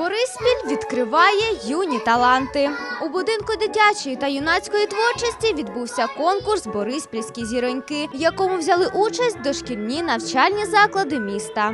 Бориспіль відкриває юні таланти. У будинку дитячої та юнацької творчості відбувся конкурс Бориспільські зіроньки, в якому взяли участь дошкільні навчальні заклади міста.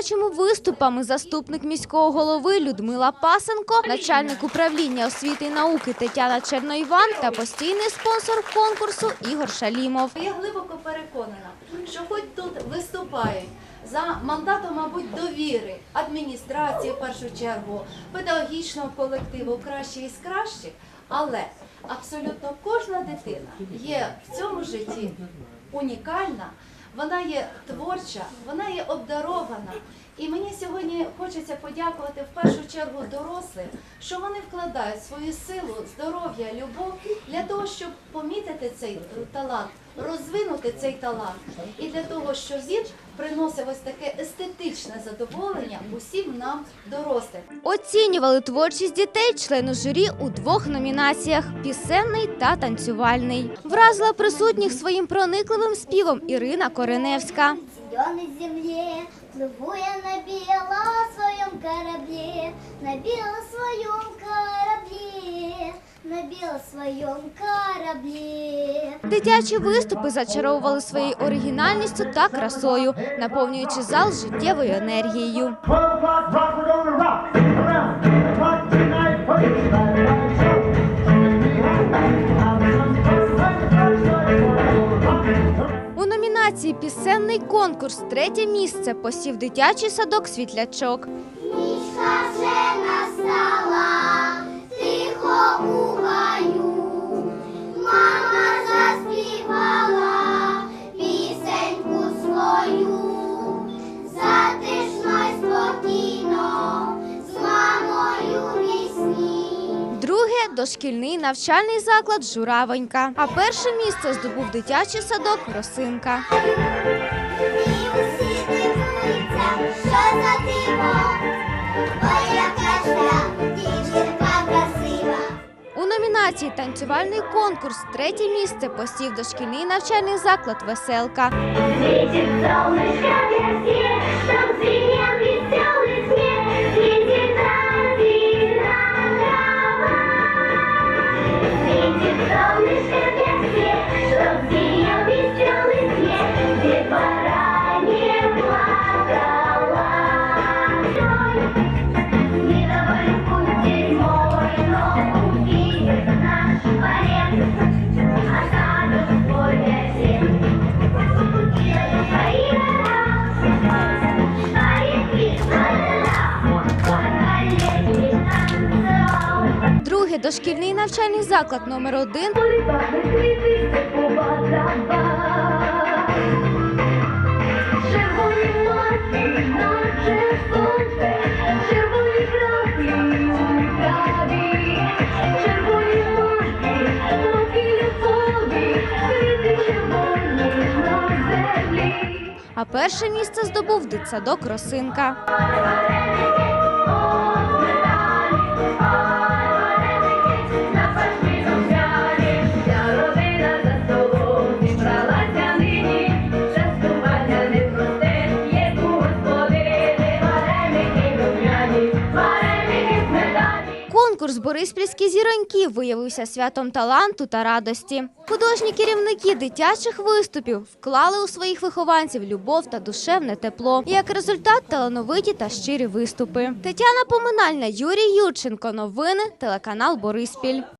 Дитячими виступами заступник міського голови Людмила Пасенко, начальник управління освіти і науки Тетяна Черноїван та постійний спонсор конкурсу Ігор Шалімов. Я глибоко переконана, що хоч тут виступають за мандатом, мабуть, довіри адміністрації в першу чергу, педагогічного колективу кращі із кращих, але абсолютно кожна дитина є в цьому житті унікальна, вона є творча, вона є обдарована. І мені сьогодні хочеться подякувати в першу чергу дорослим, що вони вкладають свою силу, здоров'я, любов для того, щоб помітити цей талант, розвинути цей талант, і для того, що він приносив ось таке естетичне задоволення усім нам, дорослим. Оцінювали творчість дітей члени журі у двох номінаціях пісенний та танцювальний. Вразила присутніх своїм проникливим співом Ірина Кореневська. Земле плыву я на белом своем корабле, на белом своем корабле, на белом своем корабле. Дитячі виступи зачаровували своєю оригінальністю та красою, наповнюючи зал життєвою енергією. 12 o'clock, rock, we're gonna rock around the clock tonight. Put it right, right, so. Have some fun, fun, fun, fun. У номінації Пісенний конкурс третє місце посів дитячий садок Світлячок. Нічка вже настала, дошкільний навчальний заклад Журавонька. А перше місце здобув дитячий садок Росинка. І усі дивуються, що за диво. Ой, яка ж красива. Номінації Танцювальний конкурс третє місце посів дошкільний навчальний заклад Веселка. Дошкільний навчальний заклад номер один. А перше місце здобув дитсадок Росинка. Бориспільські зіроньки виявився святом таланту та радості. Художні керівники дитячих виступів вклали у своїх вихованців любов та душевне тепло. Як результат талановиті та щирі виступи. Тетяна Поминальна, Юрій Юрченко. Новини телеканал Бориспіль.